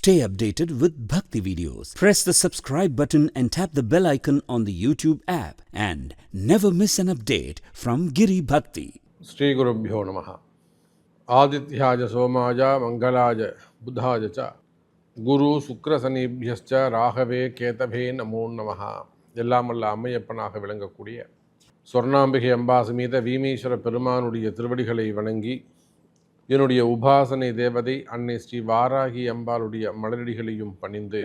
Stay updated with Bhakti videos. Press the subscribe button and tap the bell icon on the YouTube app and never miss an update from Giri Bhakti. Sri Guru Bhyo Namaha. ఆదిత్యాజ సోమాజ మంగళాజ cha, Guru గురు சுக்கர சனிபியஸ்ச ராகவே கேதவே நமோ நமஹ எல்லாமல்ல அம்மையப்பனாக விளங்கக்கூடிய சொர்ணாம்பிகை அம்பா சமீத வீமீஸ்வர என்னுடைய உபாசனை தேவதை அன்னை ஸ்ரீ வாராகி அம்பாளுடைய மலரடிகளையும் பணிந்து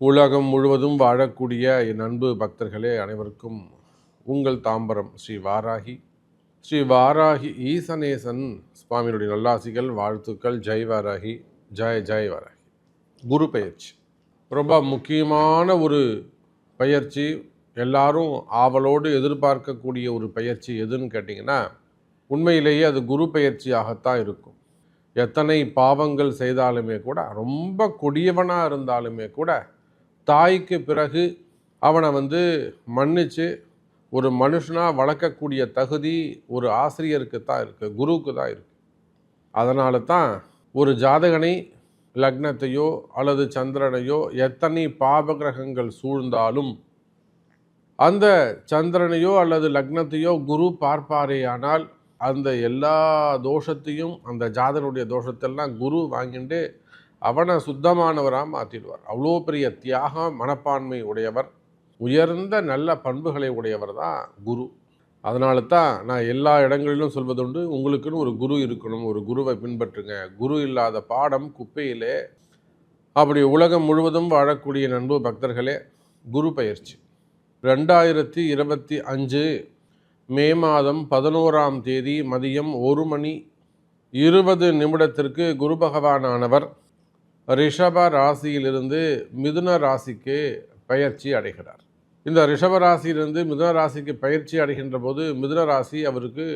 உலகம் முழுவதும் வாழக்கூடிய என் அன்பு பக்தர்களே அனைவருக்கும் உங்கள் தாம்பரம் ஸ்ரீ வாராகி. ஸ்ரீ வாராகி ஈசனேசன் சுவாமியுடைய நல்லாசிகள் வாழ்த்துக்கள். ஜெய் வாராகி ஜெய் ஜெய் வாராகி. குரு பயிற்சி ரொம்ப முக்கியமான ஒரு பயிற்சி எல்லாரும் ஆவலோடு எதிர்பார்க்கக்கூடிய ஒரு பயிற்சி எதுன்னு கேட்டிங்கன்னா உண்மையிலேயே அது குரு பயிற்சியாகத்தான் இருக்கும். எத்தனை பாவங்கள் செய்தாலுமே கூட ரொம்ப கொடியவனாக இருந்தாலுமே கூட தாய்க்கு பிறகு அவனை வந்து மன்னித்து ஒரு மனுஷனாக வளர்க்கக்கூடிய தகுதி ஒரு ஆசிரியருக்கு தான் இருக்குது குருவுக்கு தான் இருக்குது அதனால தான் ஒரு ஜாதகனை லக்னத்தையோ அல்லது சந்திரனையோ எத்தனை பாபகிரகங்கள் சூழ்ந்தாலும் அந்த சந்திரனையோ அல்லது லக்னத்தையோ குரு பார்ப்பாரேயானால் அந்த எல்லா தோஷத்தையும் அந்த ஜாதனுடைய தோஷத்தெல்லாம் குரு வாங்கிட்டு அவனை சுத்தமானவராக மாற்றிடுவார் அவ்வளோ பெரிய தியாகம் மனப்பான்மை உடையவர் உயர்ந்த நல்ல பண்புகளை உடையவர் தான் குரு. அதனால தான் நான் எல்லா இடங்களிலும் சொல்வதுண்டு உங்களுக்குன்னு ஒரு குரு இருக்கணும் ஒரு குருவை பின்பற்றுங்க. குரு இல்லாத பாடம் குப்பையிலே அப்படி உலகம் முழுவதும் வாழக்கூடிய நண்பு பக்தர்களே குரு பயிற்சி. ரெண்டாயிரத்தி இருபத்தி அஞ்சு மே மாதம் பதினோராம் தேதி மதியம் ஒரு மணி இருபது நிமிடத்திற்கு குரு பகவானானவர் ரிஷப ராசியிலிருந்து மிதுன ராசிக்கு பயிற்சி அடைகிறார். இந்த ரிஷப ராசியிலிருந்து மிதுன ராசிக்கு பயிற்சி அடைகின்ற போது மிதுன ராசி அவருக்கு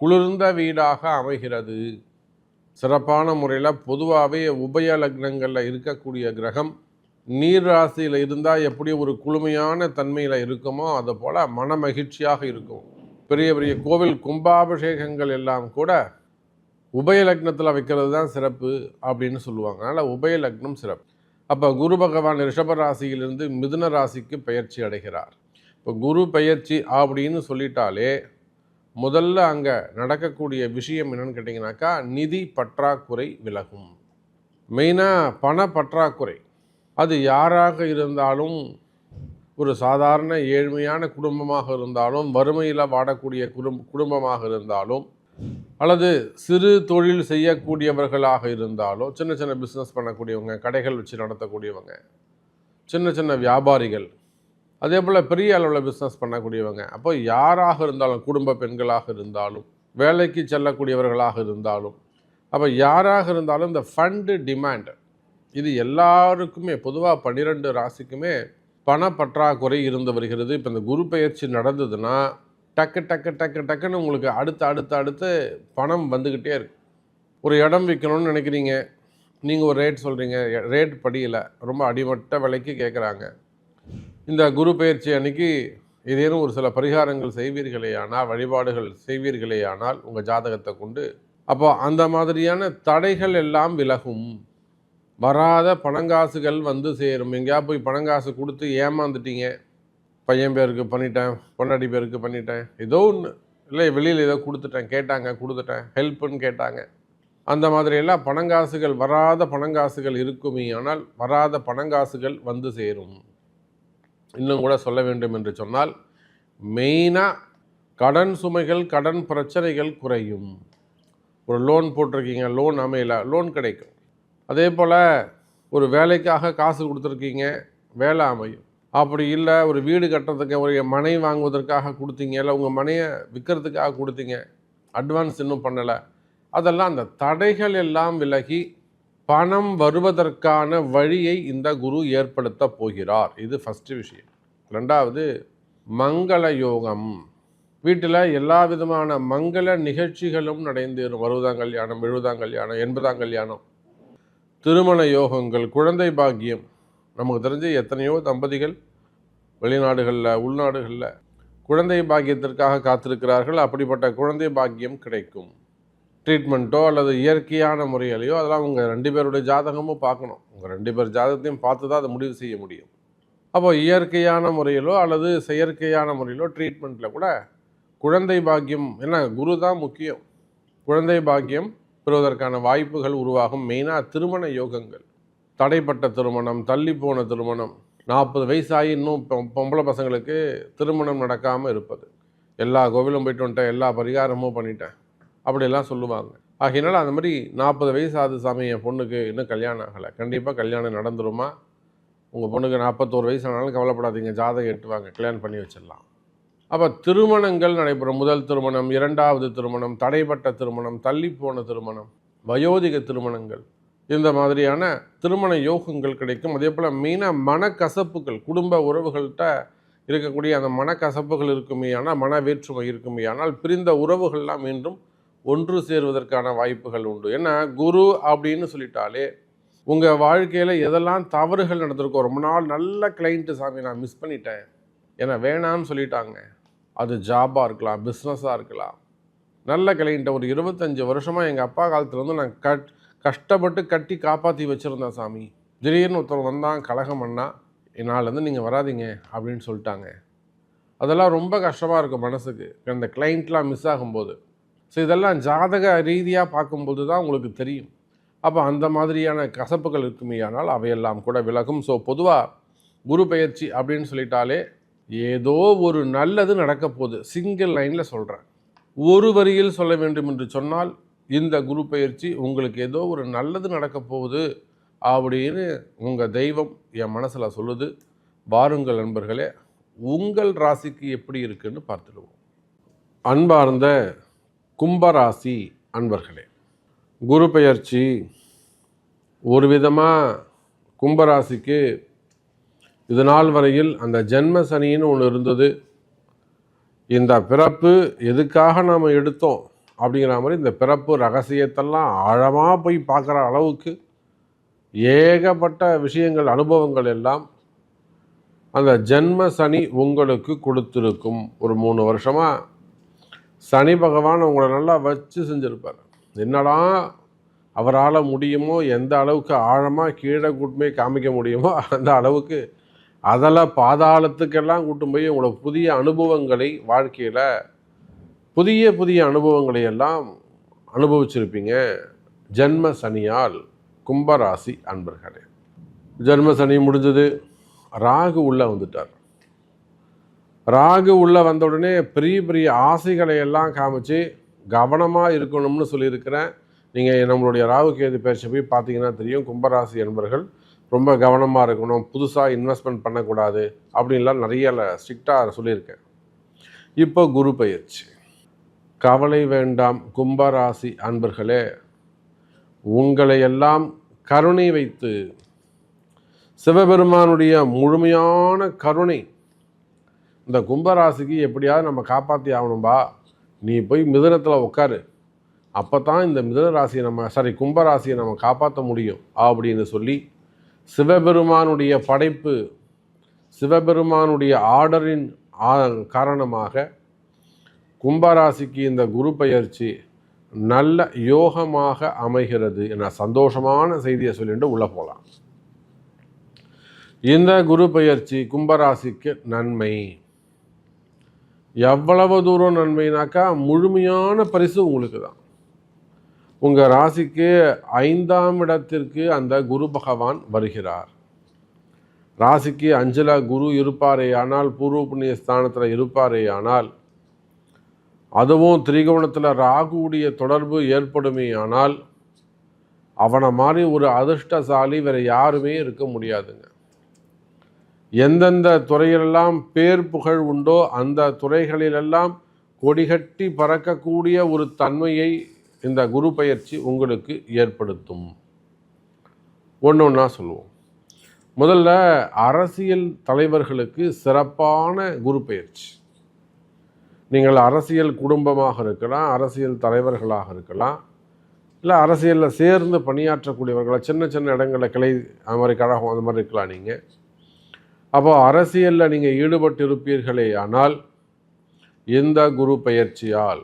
குளிர்ந்த வீடாக அமைகிறது. சிறப்பான முறையில் பொதுவாகவே உபய லக்னங்களில் இருக்கக்கூடிய கிரகம் நீர் ராசியில் இருந்தால் எப்படி ஒரு குளுமையான தன்மையில் இருக்குமோ அது போல் மன மகிழ்ச்சியாக இருக்கும். பெரிய பெரிய கோவில் கும்பாபிஷேகங்கள் எல்லாம் கூட உபய லக்னத்தில் வைக்கிறது தான் சிறப்பு அப்படின்னு சொல்லுவாங்க. அதனால் உபய லக்னம் சிறப்பு. அப்போ குரு பகவான் ரிஷப ராசியிலிருந்து மிதுன ராசிக்கு பயிற்சி அடைகிறார். இப்போ குரு பயிற்சி அப்படின்னு சொல்லிட்டாலே முதல்ல அங்கே நடக்கக்கூடிய விஷயம் என்னன்னு கேட்டிங்கனாக்கா நிதி பற்றாக்குறை விலகும். மெயினாக பண பற்றாக்குறை. அது யாராக இருந்தாலும் ஒரு சாதாரண ஏழ்மையான குடும்பமாக இருந்தாலும் வறுமையில் வாடக்கூடிய குடும் குடும்பமாக இருந்தாலும் அல்லது சிறு தொழில் செய்யக்கூடியவர்களாக இருந்தாலும் சின்ன சின்ன பிஸ்னஸ் பண்ணக்கூடியவங்க கடைகள் வச்சு நடத்தக்கூடியவங்க சின்ன சின்ன வியாபாரிகள் அதே போல் பெரிய அளவில் பிஸ்னஸ் பண்ணக்கூடியவங்க அப்போ யாராக இருந்தாலும் குடும்ப பெண்களாக இருந்தாலும் வேலைக்கு செல்லக்கூடியவர்களாக இருந்தாலும் அப்போ யாராக இருந்தாலும் இந்த ஃபண்டு டிமாண்ட் இது எல்லாருக்குமே பொதுவாக பன்னிரெண்டு ராசிக்குமே பண பற்றாக்குறை இருந்து வருகிறது. இப்போ இந்த குரு பயிற்சி நடந்ததுன்னா டக்கு டக்கு டக்கு டக்குன்னு உங்களுக்கு அடுத்து அடுத்து அடுத்து பணம் வந்துக்கிட்டே இருக்கு. ஒரு இடம் விற்கணும்னு நினைக்கிறீங்க. நீங்கள் ஒரு ரேட் சொல்கிறீங்க ரேட் படியில் ரொம்ப அடிமட்ட விலைக்கு கேட்குறாங்க இந்த குரு பயிற்சி அன்னைக்கு ஏதேனும் ஒரு சில பரிகாரங்கள் செய்வீர்களேயானால் வழிபாடுகள் செய்வீர்களேயானால் உங்கள் ஜாதகத்தை கொண்டு அப்போ அந்த மாதிரியான தடைகள் எல்லாம் விலகும். வராத பணங்காசுகள் வந்து சேரும். எங்கேயா போய் பணங்காசு கொடுத்து ஏமாந்துட்டீங்க. பையன் பேருக்கு பண்ணிட்டேன் பொண்டாட்டி பேருக்கு பண்ணிட்டேன். ஏதோ ஒன்று இல்லை வெளியில் ஏதோ கொடுத்துட்டேன் கேட்டாங்க கொடுத்துட்டேன் ஹெல்ப்புன்னு கேட்டாங்க. அந்த மாதிரியெல்லாம் பணங்காசுகள் வராத பணங்காசுகள் இருக்குமே ஆனால் வராத பணங்காசுகள் வந்து சேரும். இன்னும் கூட சொல்ல வேண்டும் என்று சொன்னால் மெயினாக கடன் சுமைகள் கடன் பிரச்சனைகள் குறையும். ஒரு லோன் போட்டிருக்கீங்க லோன் அமையல லோன் கிடைக்கும். அதே போல் ஒரு வேலைக்காக காசு கொடுத்துருக்கீங்க வேலை அமையும். அப்படி இல்லை ஒரு வீடு கட்டுறதுக்கு ஒரு மனை வாங்குவதற்காக கொடுத்தீங்க இல்லை உங்கள் மனையை விற்கிறதுக்காக கொடுத்தீங்க அட்வான்ஸ் இன்னும் பண்ணலை. அதெல்லாம் அந்த தடைகள் எல்லாம் விலகி பணம் வருவதற்கான வழியை இந்த குரு ஏற்படுத்த போகிறார். இது ஃபஸ்ட்டு விஷயம். ரெண்டாவது மங்கள யோகம். வீட்டில் எல்லா விதமான மங்கள நிகழ்ச்சிகளும் நடந்தேறும் வருவதாம் கல்யாணம் எழுபதாம் கல்யாணம் எண்பதாம் கல்யாணம். திருமண யோகங்கள் குழந்தை பாக்கியம். நமக்கு தெரிஞ்ச எத்தனையோ தம்பதிகள் வெளிநாடுகளில் உள்நாடுகளில் குழந்தை பாக்கியத்திற்காக காத்திருக்கிறார்கள். அப்படிப்பட்ட குழந்தை பாக்கியம் கிடைக்கும். ட்ரீட்மெண்ட்டோ அல்லது இயற்கையான முறையிலையோ அதெல்லாம் உங்கள் ரெண்டு பேருடைய ஜாதகமும் பார்க்கணும். உங்கள் ரெண்டு பேர் ஜாதகத்தையும் பார்த்து தான் அதை முடிவு செய்ய முடியும். அப்போ இயற்கையான முறையிலோ அல்லது செயற்கையான முறையிலோ ட்ரீட்மெண்ட்டில் கூட குழந்தை பாக்கியம் என்ன குரு தான் முக்கியம். குழந்தை பாக்கியம் பெறுவதற்கான வாய்ப்புகள் உருவாகும். மெயினாக திருமண யோகங்கள். தடைப்பட்ட திருமணம் தள்ளி போன திருமணம் நாற்பது வயசாகி இன்னும் பொம்பளை பசங்களுக்கு திருமணம் நடக்காமல் இருப்பது. எல்லா கோவிலும் போயிட்டு வந்துட்டேன் எல்லா பரிகாரமும் பண்ணிட்டேன் அப்படியெல்லாம் சொல்லுவாங்க. ஆகையினால அந்த மாதிரி நாற்பது வயசு ஆகுது சாமி என் பொண்ணுக்கு இன்னும் கல்யாணம் ஆகலை. கண்டிப்பாக கல்யாணம் நடந்துருமா? உங்கள் பொண்ணுக்கு நாற்பத்தோரு வயசு ஆனாலும் கவலைப்படாதீங்க ஜாதகம் எட்டுவாங்க கல்யாணம் பண்ணி வச்சிடலாம். அப்போ திருமணங்கள் நடைபெறும். முதல் திருமணம் இரண்டாவது திருமணம் தடைப்பட்ட திருமணம் தள்ளிப்போன திருமணம் வயோதிக திருமணங்கள். இந்த மாதிரியான திருமண யோகங்கள் கிடைக்கும். அதே போல் மெயினாக மனக்கசப்புகள் குடும்ப உறவுகள்கிட்ட இருக்கக்கூடிய அந்த மனக்கசப்புகள் இருக்குமே ஆனால் மன வேற்றுமை இருக்குமே ஆனால் பிரிந்த உறவுகள்லாம் மீண்டும் ஒன்று சேருவதற்கான வாய்ப்புகள் உண்டு. ஏன்னா குரு அப்படின்னு சொல்லிட்டாலே உங்கள் வாழ்க்கையில் எதெல்லாம் தவறுகள் நடந்திருக்கோ ரொம்ப நாள் நல்ல கிளைண்ட்டு சாமி நான் மிஸ் பண்ணிட்டேன். ஏன்னா வேணாம்னு சொல்லிட்டாங்க. அது ஜாபாக இருக்கலாம் பிஸ்னஸாக இருக்கலாம். நல்ல கிளைண்ட்டை ஒரு இருபத்தஞ்சி வருஷமாக எங்கள் அப்பா காலத்துலேருந்து நான் கட் கஷ்டப்பட்டு கட்டி காப்பாற்றி வச்சுருந்தேன் சாமி. திடீர்னு ஒருத்தர் வந்தான் கலகம் பண்ணா நாள்லேருந்து நீங்கள் வராதீங்க அப்படின்னு சொல்லிட்டாங்க. அதெல்லாம் ரொம்ப கஷ்டமாக இருக்கும் மனசுக்கு. அந்த கிளைண்ட்லாம் மிஸ் ஆகும்போது. ஸோ இதெல்லாம் ஜாதக ரீதியாக பார்க்கும்போது தான் உங்களுக்கு தெரியும். அப்போ அந்த மாதிரியான கசப்புகள் இருக்குமேயானால் அவையெல்லாம் கூட விலகும். ஸோ பொதுவாக குரு பெயர்ச்சி அப்படின்னு சொல்லிட்டாலே ஏதோ ஒரு நல்லது நடக்க போகுது சிங்கிள் லைனில் சொல்கிறேன் ஒரு வரியில் சொல்ல வேண்டும் என்று சொன்னால் இந்த குரு பயிற்சி உங்களுக்கு ஏதோ ஒரு நல்லது நடக்க போகுது அப்படின்னு உங்கள் தெய்வம் என் மனசில் சொல்லுது. வாருங்கள் நண்பர்களே உங்கள் ராசிக்கு எப்படி இருக்குன்னு பார்த்துடுவோம். அன்பார்ந்த கும்பராசி அன்பர்களே குரு பெயர்ச்சி ஒரு விதமாக கும்பராசிக்கு இது நாள் வரையில் அந்த ஜென்ம சனின்னு ஒன்று இருந்தது. இந்த பிறப்பு எதுக்காக நாம் எடுத்தோம் அப்படிங்கிற மாதிரி இந்த பிறப்பு ரகசியத்தெல்லாம் ஆழமாக போய் பார்க்குற அளவுக்கு ஏகப்பட்ட விஷயங்கள் அனுபவங்கள் எல்லாம் அந்த ஜென்ம சனி உங்களுக்கு கொடுத்துருக்கும். ஒரு மூணு வருஷமாக சனி பகவான் உங்களை நல்லா வச்சு செஞ்சுருப்பார். என்னடா அவரால் முடியுமோ எந்த அளவுக்கு ஆழமாக கீழே கூட்டுமே காமிக்க முடியுமோ அந்த அளவுக்கு அதில் பாதாளத்துக்கெல்லாம் கூட்டும் போய் உங்களோட புதிய அனுபவங்களை வாழ்க்கையில் புதிய புதிய அனுபவங்களை எல்லாம் அனுபவிச்சிருப்பீங்க. ஜென்ம சனியால் கும்பராசி அன்பர்களே. ஜென்ம சனி முடிஞ்சது. ராகு உள்ளே வந்துட்டார். ராகு உள்ளே வந்த உடனே பெரிய பெரிய ஆசைகளை எல்லாம் காமிச்சு கவனமாக இருக்கணும்னு சொல்லியிருக்கிறேன். நீங்கள் நம்மளுடைய ராகு கேது பேச்சை போய் பார்த்தீங்கன்னா தெரியும். கும்பராசி என்பர்கள் ரொம்ப கவனமாக இருக்கணும் புதுசாக இன்வெஸ்ட்மெண்ட் பண்ணக்கூடாது அப்படின்லாம் நிறைய ஸ்ட்ரிக்டாக சொல்லியிருக்கேன். இப்போ குரு பயிற்சி. கவலை வேண்டாம் கும்பராசி அன்பர்களே. உங்களை எல்லாம் கருணை வைத்து சிவபெருமானுடைய முழுமையான கருணை. இந்த கும்பராசிக்கு எப்படியாவது நம்ம காப்பாற்றி ஆகணும்பா. நீ போய் மிதுனத்தில் உட்காரு அப்போ தான் இந்த மிதன ராசியை நம்ம சாரி கும்பராசியை நம்ம காப்பாற்ற முடியும் அப்படின்னு சொல்லி சிவபெருமானுடைய படைப்பு சிவபெருமானுடைய ஆர்டரின் ஆ- காரணமாக கும்பராசிக்கு இந்த குரு பயிற்சி நல்ல யோகமாக அமைகிறது என சந்தோஷமான செய்தியை சொல்லிட்டு உள்ளே போகலாம் இந்த குரு பயிற்சி கும்பராசிக்கு நன்மை. எவ்வளவு தூரம் நன்மைனாக்கா முழுமையான பரிசு உங்களுக்கு தான் உங்கள் ராசிக்கு ஐந்தாம் இடத்திற்கு அந்த குரு பகவான் வருகிறார். ராசிக்கு அஞ்சல குரு இருப்பாரே ஆனால் பூர்வ புண்ணிய ஸ்தானத்தில் இருப்பாரே ஆனால் அதுவும் திரிகோணத்தில் ராகுவுடைய தொடர்பு ஏற்படுமே ஆனால் அவனை மாதிரி ஒரு அதிர்ஷ்டசாலி வேறு யாருமே இருக்க முடியாதுங்க. எந்தெந்த துறையிலெல்லாம் பேர் புகழ் உண்டோ அந்த துறைகளிலெல்லாம் கொடிகட்டி பறக்கக்கூடிய ஒரு தன்மையை இந்த குரு பயிற்சி உங்களுக்கு ஏற்படுத்தும். ஒன்று ஒன்றா சொல்லுவோம். முதல்ல அரசியல் தலைவர்களுக்கு சிறப்பான குரு பயிற்சி. நீங்கள் அரசியல் குடும்பமாக இருக்கலாம் அரசியல் தலைவர்களாக இருக்கலாம் இல்லை அரசியலில் சேர்ந்து பணியாற்றக்கூடியவர்களா சின்ன சின்ன இடங்களில் கிளை அது மாதிரி கழகம் அந்த மாதிரி இருக்கலாம் நீங்கள் அப்போ அரசியலில் நீங்கள் ஈடுபட்டு இருப்பீர்களே ஆனால் இந்த குரு பயிற்சியால்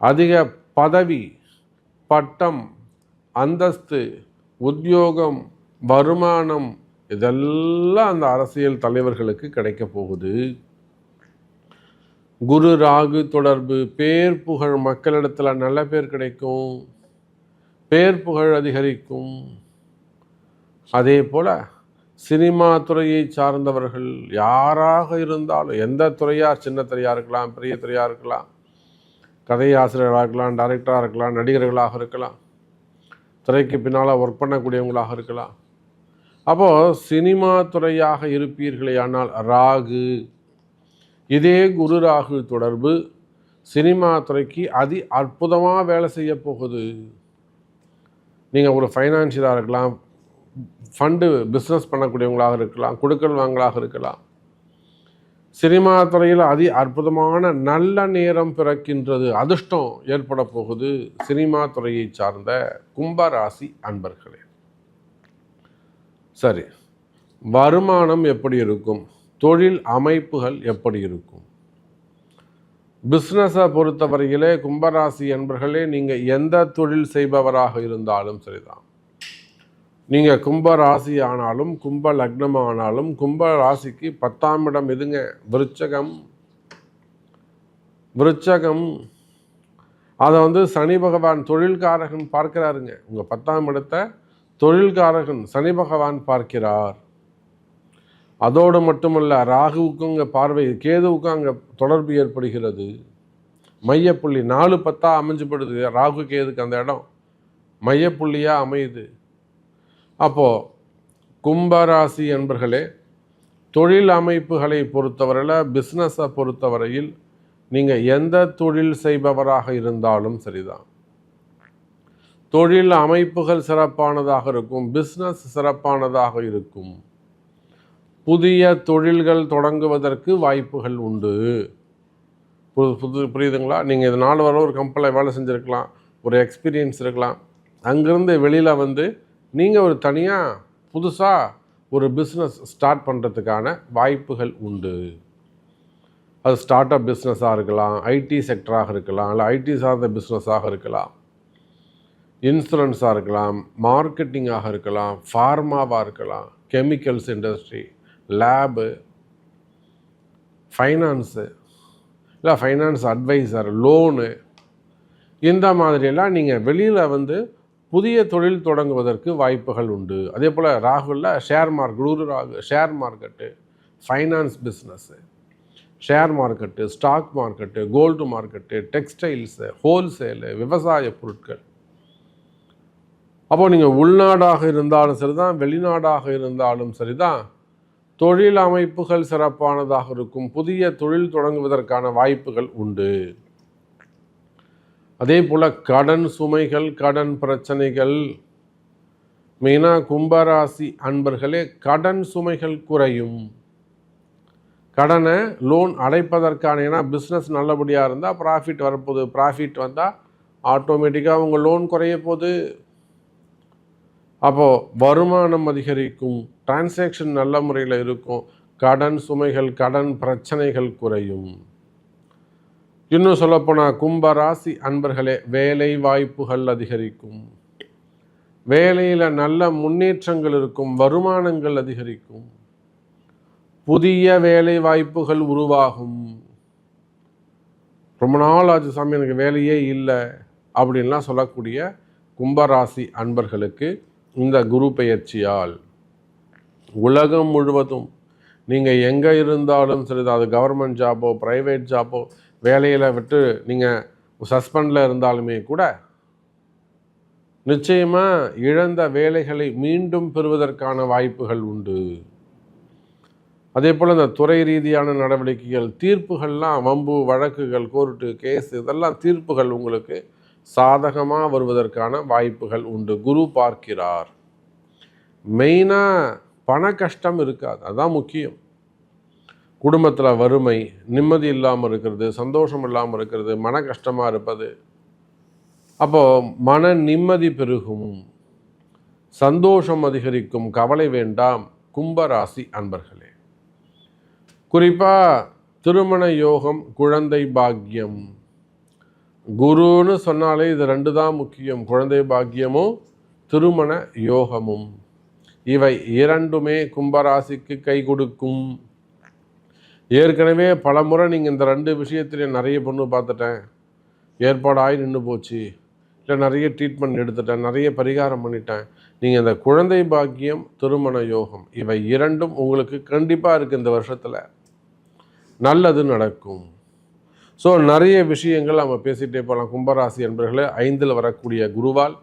அதிக பதவி பட்டம் அந்தஸ்து உத்தியோகம் வருமானம் இதெல்லாம் அந்த அரசியல் தலைவர்களுக்கு கிடைக்க போகுது. குரு ராகு தொடர்பு பேர் புகழ் மக்களிடத்தில் நல்ல பேர் கிடைக்கும் பேர் புகழ் அதிகரிக்கும். அதே போல் சினிமா துறையை சார்ந்தவர்கள் யாராக இருந்தாலும் எந்த துறையாக சின்ன துறையாக இருக்கலாம் பெரிய துறையாக இருக்கலாம் கதை ஆசிரியராக இருக்கலாம் டைரக்டராக இருக்கலாம் நடிகர்களாக இருக்கலாம் துறைக்கு பின்னால் ஒர்க் பண்ணக்கூடியவங்களாக இருக்கலாம். அப்போது சினிமா துறையாக இருப்பீர்களே ஆனால் ராகு. இதே குரு ராகு தொடர்பு சினிமா துறைக்கு அதி அற்புதமாக வேலை செய்ய போகுது. நீங்கள் ஒரு ஃபைனான்சியலாக இருக்கலாம் ஃபண்டு பிஸ்னஸ் பண்ணக்கூடியவங்களாக இருக்கலாம் கொடுக்கல் வாங்கலாக இருக்கலாம். சினிமா துறையில் அதி அற்புதமான நல்ல நேரம் பிறக்கின்றது அதிர்ஷ்டம் ஏற்பட போகுது சினிமா துறையை சார்ந்த கும்பராசி அன்பர்களே. சரி வருமானம் எப்படி இருக்கும்? தொழில் அமைப்புகள் எப்படி இருக்கும்? பிஸ்னஸை பொறுத்தவரையிலே கும்பராசி அன்பர்களே நீங்கள் எந்த தொழில் செய்பவராக இருந்தாலும் சரிதான். நீங்கள் கும்ப ராசி ஆனாலும் கும்ப லக்னம் ஆனாலும் கும்ப ராசிக்கு பத்தாம் இடம் எதுங்க? விருச்சகம். விருச்சகம். அதை வந்து சனி பகவான் தொழில்காரகன் பார்க்கிறாருங்க. உங்கள் பத்தாம் இடத்தை தொழில்காரகன் சனி பகவான் பார்க்கிறார். அதோடு மட்டுமல்ல ராகுவுக்கும் இங்கே பார்வை கேதுவுக்கும் அங்கே தொடர்பு ஏற்படுகிறது. மையப்புள்ளி நாலு பத்தாக அமைஞ்சுப்படுது ராகு கேதுக்கு அந்த இடம். மையப்புள்ளியாக அமையுது. அப்போது கும்பராசி என்பர்களே தொழில் அமைப்புகளை பொறுத்தவரையில் பிஸ்னஸை பொறுத்தவரையில் நீங்கள் எந்த தொழில் செய்பவராக இருந்தாலும் சரிதான். தொழில் அமைப்புகள் சிறப்பானதாக இருக்கும் பிஸ்னஸ் சிறப்பானதாக இருக்கும். புதிய தொழில்கள் தொடங்குவதற்கு வாய்ப்புகள் உண்டு. புது புது புரியுதுங்களா? நீங்கள் இது நாலு வர ஒரு கம்பெனியில் வேலை செஞ்சுருக்கலாம் ஒரு எக்ஸ்பீரியன்ஸ் இருக்கலாம். அங்கேருந்து வெளியில் வந்து நீங்கள் ஒரு தனியாக புதுசாக ஒரு பிஸ்னஸ் ஸ்டார்ட் பண்ணுறதுக்கான வாய்ப்புகள் உண்டு. அது ஸ்டார்ட் அப் பிஸ்னஸாக இருக்கலாம் ஐடி செக்டராக இருக்கலாம் இல்லை ஐடி சார்ந்த பிஸ்னஸாக இருக்கலாம். இன்சூரன்ஸாக இருக்கலாம் மார்க்கெட்டிங்காக இருக்கலாம் ஃபார்மாவாக இருக்கலாம் கெமிக்கல்ஸ் இண்டஸ்ட்ரி லேபு ஃபைனான்ஸு இல்லை ஃபைனான்ஸ் அட்வைசர் லோனு இந்த மாதிரியெல்லாம் நீங்கள் வெளியில் வந்து புதிய தொழில் தொடங்குவதற்கு வாய்ப்புகள் உண்டு. அதே போல் ராகுலில் share market Guru Rahu share market finance business share market stock market gold market textiles wholesale விவசாய பொருட்கள். அப்போது நீங்கள் உள்நாடாக இருந்தாலும் சரி தான் வெளிநாடாக இருந்தாலும் சரி தான் தொழில் அமைப்புகள் சிறப்பானதாக இருக்கும் புதிய தொழில் தொடங்குவதற்கான வாய்ப்புகள் உண்டு. அதே போல் கடன் சுமைகள் கடன் பிரச்சனைகள் மெயினாக கும்பராசி அன்பர்களே கடன் சுமைகள் குறையும். கடனை லோன் அடைப்பதற்கான ஏன்னா பிஸ்னஸ் நல்லபடியாக இருந்தால் ப்ராஃபிட் வரப்போகுது. ப்ராஃபிட் வந்தால் ஆட்டோமேட்டிக்காக உங்கள் லோன் குறைய போகுது. அப்போது வருமானம் அதிகரிக்கும். டிரான்சாக்ஷன் நல்ல முறையில் இருக்கும். கடன் சுமைகள் கடன் பிரச்சனைகள் குறையும். இன்னும் சொல்லப்போனால் கும்பராசி அன்பர்களே வேலை வாய்ப்புகள் அதிகரிக்கும். வேலையில் நல்ல முன்னேற்றங்கள் இருக்கும் வருமானங்கள் அதிகரிக்கும். புதிய வேலை வாய்ப்புகள் உருவாகும். ரொம்ப நாள் ஆச்சு சாமி எனக்கு வேலையே இல்லை அப்படின்லாம் சொல்லக்கூடிய கும்பராசி அன்பர்களுக்கு இந்த குரு பெயர்ச்சியால். உலகம் முழுவதும் நீங்கள் எங்கே இருந்தாலும் சரி அது கவர்மெண்ட் ஜாபோ ப்ரைவேட் ஜாபோ வேலையில் விட்டு நீங்கள் சஸ்பெண்டில் இருந்தாலுமே கூட நிச்சயமாக இழந்த வேலைகளை மீண்டும் பெறுவதற்கான வாய்ப்புகள் உண்டு. அதே போல் இந்த துறை ரீதியான நடவடிக்கைகள் தீர்ப்புகள்லாம் வம்பு வழக்குகள் கோர்ட்டு கேஸ் இதெல்லாம் தீர்ப்புகள் உங்களுக்கு சாதகமாக வருவதற்கான வாய்ப்புகள் உண்டு. குரு பார்க்கிறார். மெயினாக பண கஷ்டம் இருக்காது. அதுதான் முக்கியம். குடும்பத்தில் வறுமை நிம்மதி இல்லாமல் இருக்கிறது சந்தோஷம் இல்லாமல் இருக்கிறது மன கஷ்டமாக இருப்பது. அப்போது மன நிம்மதி பெருகும். சந்தோஷம் அதிகரிக்கும். கவலை வேண்டாம். கும்பராசி அன்பர்களே. குறிப்பாக திருமண யோகம் குழந்தை பாக்கியம். குருன்னு சொன்னாலே இது ரெண்டு தான் முக்கியம். குழந்தை பாக்கியமும் திருமண யோகமும். இவை இரண்டுமே கும்பராசிக்கு கை கொடுக்கும். ஏற்கனவே பல முறை நீங்கள் இந்த ரெண்டு விஷயத்துல நிறைய பொண்ணு பார்த்துட்டேன். ஏற்பாடாகி நின்று போச்சு. இல்லை நிறைய ட்ரீட்மெண்ட் எடுத்துட்டேன். நிறைய பரிகாரம் பண்ணிட்டேன். நீங்கள் இந்த குழந்தை பாக்கியம் திருமண யோகம் இவை இரண்டும் உங்களுக்கு கண்டிப்பாக இருக்குது இந்த வருஷத்தில். நல்லது நடக்கும். ஸோ நிறைய விஷயங்கள் நம்ம பேசிகிட்டே போகலாம் கும்பராசி என்பர்களே ஐந்தில் வரக்கூடிய குருவால்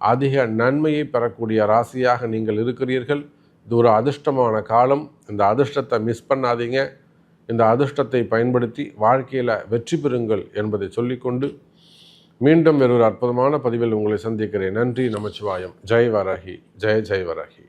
அதிக நன்மையை பெறக்கூடிய ராசியாக நீங்கள் இருக்கிறீர்கள். இது ஒரு அதிர்ஷ்டமான காலம். இந்த அதிர்ஷ்டத்தை மிஸ் பண்ணாதீங்க. இந்த அதிர்ஷ்டத்தை பயன்படுத்தி வாழ்க்கையில் வெற்றி பெறுங்கள் என்பதை சொல்லிக்கொண்டு மீண்டும் வேறொரு அற்புதமான பதிவில் உங்களை சந்திக்கிறேன். நன்றி நமச்சிவாயம். ஜெய் வராகி. ஜெய ஜெய் வராகி.